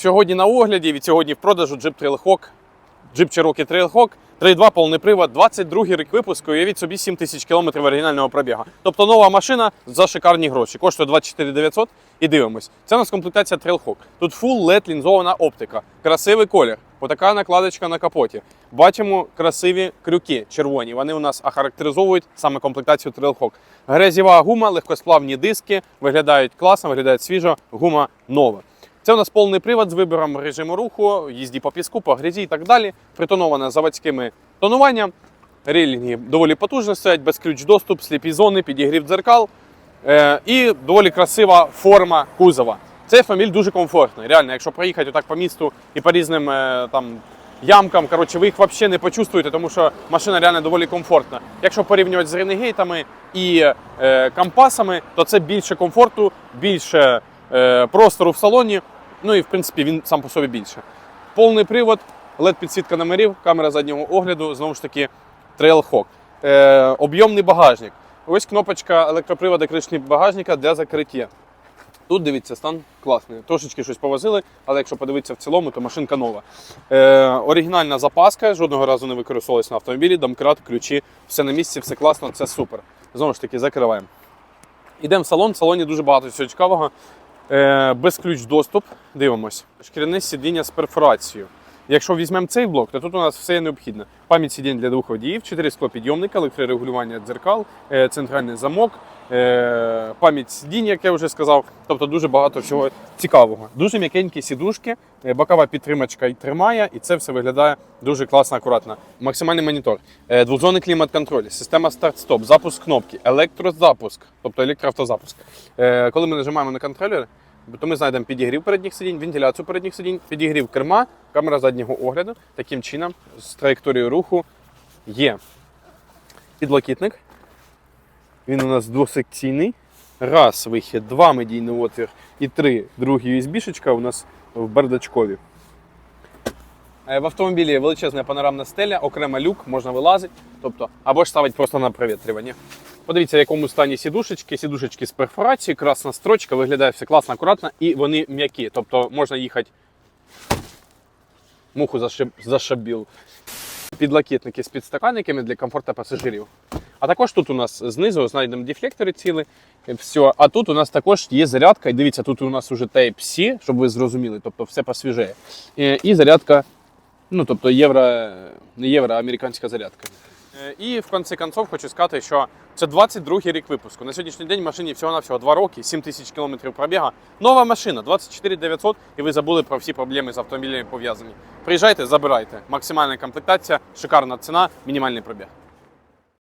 Сьогодні на огляді від сьогодні в продажу Jeep Trailhawk, Jeep Cherokee Trailhawk, 3.2 повний привод, 22 рік випуску, уявіть собі 7 тисяч кілометрів оригінального пробігу. Тобто нова машина за шикарні гроші. Коштує 24 900 і дивимось. Це у нас комплектація Trailhawk. Тут full LED лінзована оптика, красивий колір, отака накладочка на капоті. Бачимо красиві крюки червоні. Вони у нас охарактеризовують саме комплектацію Trailhawk. Грязєва гума, легкосплавні диски, виглядають класно, виглядають свіжо, гума нова. Це у нас повний привод з вибором режиму руху, їзді по піску, по грязі і так далі. Притонована заводськими тонуванням. Релінги доволі потужно стоять, без ключ доступ, сліпі зони, підігрів дзеркал. Е, і доволі красива форма кузова. Цей автомобіль дуже комфортний. Реально, якщо проїхати отак по місту і по різним е, там ямкам, коротше, ви їх взагалі не почувствуєте, тому що машина реально доволі комфортна. Якщо порівнювати з ренегейтами і е, кампасами, то це більше комфорту, більше е, простору в салоні. Ну і в принципі він сам по собі більше. Повний привод, led підсвітка номерів, камера заднього огляду, знову ж таки, Trailhawk. Е, об'ємний багажник. Ось кнопочка електроприводу кришні багажника для закриття. Тут дивіться, стан класний. Трошечки щось повозили, але якщо подивитися в цілому, то машинка нова. Е, оригінальна запаска, жодного разу не використовувалась на автомобілі, домкрат, ключі, все на місці, все класно, це супер. Знову ж таки, закриваємо. Ідемо в салон. В салоні дуже багато всього цікавого. Е, без ключ доступ. Дивимось. Шкіряне сидіння з перфорацією. Якщо візьмемо цей блок, то тут у нас все необхідне. Пам'ять сидінь для двох водіїв, 4 склопідйомника, електрорегулювання дзеркал, е, центральний замок, е, пам'ять сидінь, як я вже сказав. Тобто дуже багато всього цікавого. Дуже м'якенькі сідушки, бокова підтримачка і тримає, і це все виглядає дуже класно, акуратно. Максимальний монітор, двохзонний клімат-контроль, система старт-стоп, запуск кнопки, електрозапуск, тобто електроавтозапуск. Коли ми нажимаємо на контролер, то ми знайдемо підігрів передніх сидінь, вентиляцію передніх сидінь, підігрів керма, камера заднього огляду. Таким чином, з траєкторією руху є підлокітник. Він у нас двосекційний. Раз вихід, два медійний отвір і три другий USB-шечка у нас в бардачкові. Е, В автомобілі величезна панорамна стеля, окрема люк, можна вилазити, тобто, або ж ставить просто на провітрювання. Подивіться, в якому стані сідушечки. Сідушечки з перфорацією, красна строчка, виглядає все класно, акуратно, і вони м'які. Тобто можна їхати. Муху зашабіл. Підлокітники з підстаканниками для комфорту пасажирів. А також тут у нас знизу знайдемо дефлектори ціли. Все. А тут у нас також є зарядка. І дивіться, тут у нас уже Type-C, щоб ви зрозуміли, тобто все посвіжає. Е, І зарядка, ну тобто євро, не євро, а американська зарядка. Е, І в конці концов хочу сказати, що це 22-й рік випуску. На сьогоднішній день машині всього-навсього 2 роки, 7 тисяч кілометрів пробіга. Нова машина, 24 900, і ви забули про всі проблеми з автомобілями пов'язані. Приїжджайте, забирайте. Максимальна комплектація, шикарна ціна, мінімальний пробіг.